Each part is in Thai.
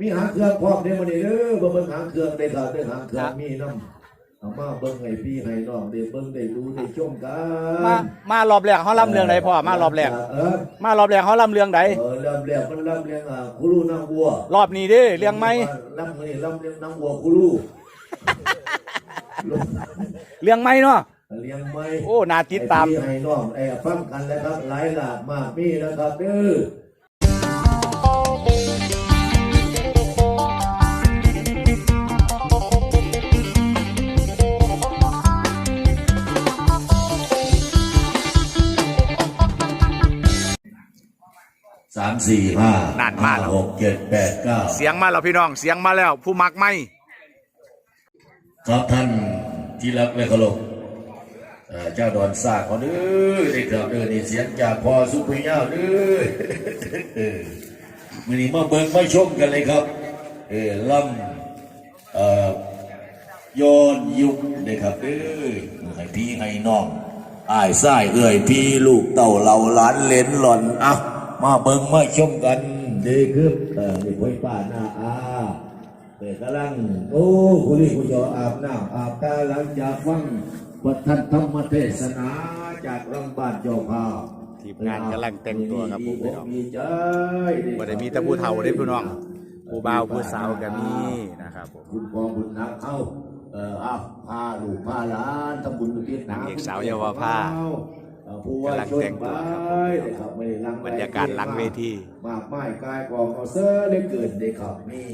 มีหางเครื่องพร้อมเด้อมื้อนี้เด้อบ่เบิ่งหางเครื่องได้ครับได้หางเครื่องมีนำเอามาเบิ่งให้พี่ให้น้องได้เบิ่งได้ดูได้ชมกัมานมารอบแรกเขาลำเรื่องใดพ่อมารอบแรกเออมารอบแรกเขาลำเรื่องใดเออเริ่มแรกมันเริ่มเลี้ยงอ่าคุรูนางวัวรอบนี้เด้เรื่องไหมลำมื้อนี้ลำเลี้ยงนางวัวคุรูเรื่องไหมเนาะเลี้ยงไม้โอ้น่าติดตามให้พี่ให้น้องไอ้ฟังกันแล้วครับหลายหลากมากมีนะครับเด้อ สามสี่ห้านั่นมาแล้ว หกเจ็ดแปดเก้าเสียงมาแล้วพี่น้องเสียงมาแล้ว ผู้มักไหมครับท่านที่รักและเคารพเอ่อเจ้าดอนซากเขาเด้อได้ครับเด้อนี่เสียงจากพอสุภยาเด้อเออมื้อนี้มาเบิ่งมาชมกันเลยครับเออล่ำเอ่อย้อนยุคนะครับเด้อให้พี่ให้น้องอ้ายซ้ายเอื้อยพี่ลูกเต่าเหล่าหลานเหลนหล่อนอะ มาเบิ่งมาชมกันเด้อคือเออนี่พ่อยป้าหน้าอาเปิดกำลังโอ้คุณนี่คุณจออาบน้ำอาบตาหลังจากฟังวัฒนธรรมเทศนาจากรังบ้านเจ้าภาทีมงานกำลังแต่งตัวครับผมพี่น้องมีใจบ่ได้มีแต่ผู้เฒ่าเด้พี่น้อง ผู้บ่าวผู้สาวก็มีนะครับผมคุณพ่อคุณนักเข้าเอ่ออาพาลูกพาหลานทำบุญอุทิศนางเอกสาวเยาวภาเอ่อผู้ว่า กำลังชนแต่งไปตัวครับนะครับไม่ได้ลังบรรยากาศหลังเวทีมากมายกายกองเอาเสื้อได้เกิดได้ขับนี่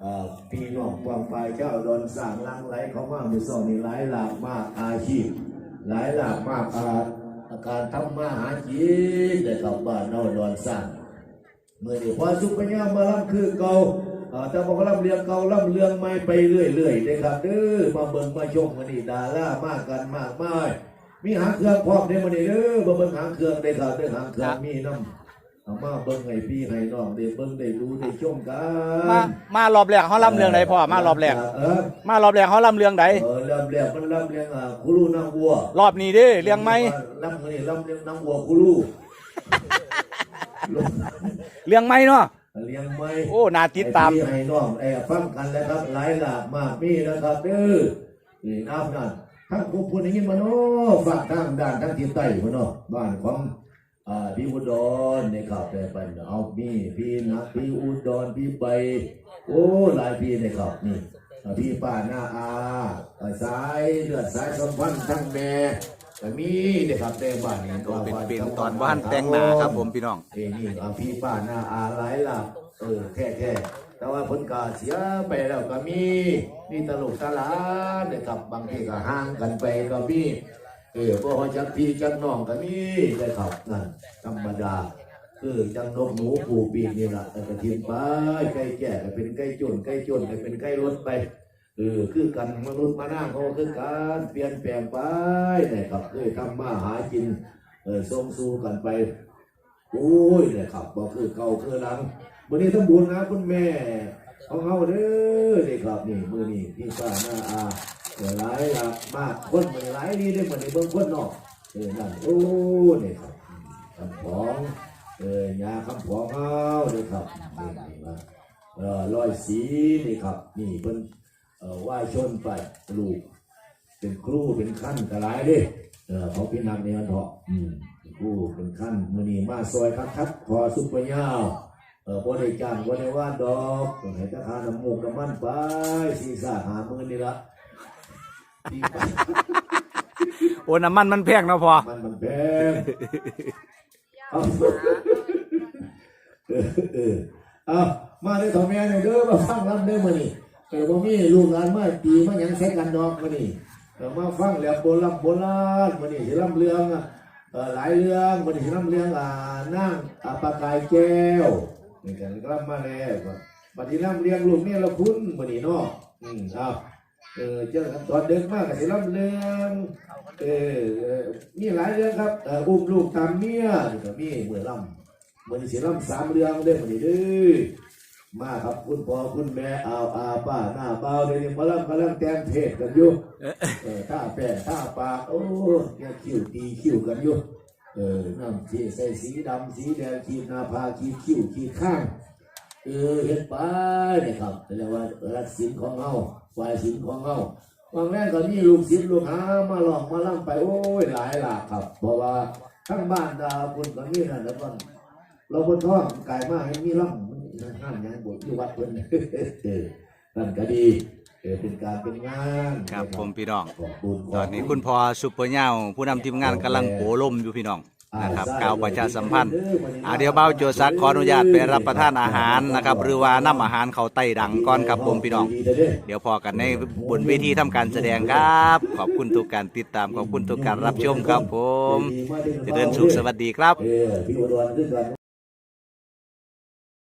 เอ่อพี่น้องกวางปลายเจ้าดอนสร้างหลังไหลเขามามือสองนี่หลายหลากมากอาชีพ หลายหลากมากอาอาการทำมาหากินได้ขับบ้านนอกดอนสร้างเมื่อนี้พอสุปัญญามาล่ำคือเก่าเอ่อแต่บอกล่ำเรียงเก่าล่ำเรืองไม่ไปเรื่อยๆนะครับเด้อมาเบิ่งมาชมมันนี่ดารามากกันมากมาย มีหางเครื่องพร้อมเด้อมันนี่เด้อมาเบิ่งหางเครื่องได้ครับเด้อหางเครื่องมีน้ำเอามาเบิ่งให้พี่ให้น้องได้เบิ่งได้ดูได้ชมกัมาน มารอบแรกเขาลำเรื่องใดพ่อมารอบแรกเออมารอบแรกเขาลำเรื่องใดเออเริ่มแรกมันล่ำเรียงอ่าคุรูนางวัวรอบนี้เด้เรื่องไหมล่ำมันนี่ล่ำเรียงนางวัวคุรูเรื่องไหมเนาะเลี้ยงไม้โอ้น่าติดตามให้พี่ให้น้องไอ้ฟังกันแล้วครับหลายหลากมากมีนะครับเด้อนี่น้ำนั่น ทั้งผู้พูดอย่างนี้มาเนาะฝากทางด้านทั้งทิศใต้มาเนาะบ้านของอ่าพี่อุดรนี่ครับแต่บ้านเอามีพี่นะพี่อุดรพี่ไป โอ้หลายพี่นี่ครับนี่อ่าพี่ป้าหน้าอาอ่าสายเลือดสายสัมพันธ์ทั้งแม่ก็มีนี่ครับแต่บ้านนี้ก็เป็นเป็นตอนว่านแต่งหน้าครับผมพี่น้องเอ้นี่เอาพี่ป้าหน้าอาหลายหลับเออแค่แค่ แต่ว่าผลกาเสียไปแล้วก็มีมีตลกตลาดนะครับบางทีก็ห่างกันไปก็มีเออพอจักพี่จักน้องก็มีนะครับนั่นธรรมดาคือจังนกหนูผูปีกนี่แหละแต่ก็ทิ้งไปใกล้แก่ก็เป็นใกล้จนใกล้จนก็เป็นใกล้รถไปเออคือกันมนุษย์มานั่งเขาคือการเปลี่ยนแปลงไปนะครับเคยทำมาหากินเออส่งสู้กันไปโอ้ยเนี่ยครับบอกคือเก่าคือหลัง วันนี้ทั้งบุญนะคุณแม่ของเขาเด้อนี่ครับนี่มือนี่พี่ป้าหน้าอาเออหลายละมากคนมือนหลายดีได้เหมือนในเบื้องคนนอกเออนั่นโอ้นี่ครับคำของเออยาคำของเขานี่ครับนี่นี่ว่าเออรอยสีนี่ครับ นี่เพิ่นเออไหว้ชนไปลูกเป็นครูเป็นขั้นกระไรเด้เออเขาพี่นำในวันเถาะอืมเป็นครูเป็นขั้นมือนีมาซอยคัดคัดพอซุปเปอร์ยาว เออบ่ได้จ้างบ่ได้ว่าดอกต้องให้ราคาน้ำมูกน้ำมันไปสีสาหามือนี่ละที่ไปโอ้น้ำมันมันแพงเนาะพ่อมันมันแพงเอาเออเออเอามาเลยถ่อแม่เนี่ยเด้อมาฟังรำเด้อมื้อนี้เออบ่มีลูกหลานมาตีมาหยังใส่กันดอกมื้อนี้เออมาฟังแล้วโบราณโบราณวันนี้สิลำเรื่องอะเออหลายเรื่องวันนี้สิลำเรื่องอ่านั่งอาปากกายแก้ว นี่กันกลับมาแล้วก็วันนี้ลำเรื่องลูกเนี่ยเราคุ้นวันนี้เนาะอืมเอาเออเจ้าตอนเด็กมากก็สิลำเรื่องเออเอมีหลายเรื่องครับเอออุ้มลูกตามเมียนี่ก็มีเมื่อล่ำวันนี้สิลำสามเรื่องเด้อวันนี้เด้อมาครับคุณพ่อคุณแม่เอาอาป้าหน้าเบาเดี๋ยนี้มาล่ำกำลังแต่งเพศกันอยู่เออท่าแป้งท่าปากโอ้เขียคิ้วตีคิ้วกันอยู่ เออน้ำที่ใส่สีดำสีแดงขีดหน้าผาขีดคิ้วขีดข้าง เออเฮ็ดไปนี่ครับเรียกว่ารักศีลของเฮาฝ่ายศีลของเฮาบางแรกก็มีลูกศิษย์ลูกหามาหลอกมาล่ำไปโอ้ยหลายหลากครับ เพราะว่าทั้งบ้านดาวคนก็มีนั่นแล้วก็เราคนท้องกายมากให้มีล่ำห้ามยังบทที่วัดเพิ่นเออนั่นก็ดี เออเป็นการเป็นงานครับผมพี่น้อง ขอบคุณตอนนี้คุณพ่อซุปเปอร์เน่าผู้นำทีมงานกำลังโผลมอยู่พี่น้องนะครับกล่าวประชาสัมพันธ์อ่าเดี๋ยวเบ้าโจซักขออนุญาตไปรับประทานอาหารนะครับ หรือว่านำอาหารเขาไต้ดังก่อนครับผมพี่น้อง เดี๋ยวพอกันในบนเวทีทำการแสดงครับ ขอบคุณทุกการติดตามขอบคุณทุกการรับชมครับผมเจริญสุขสวัสดีครับ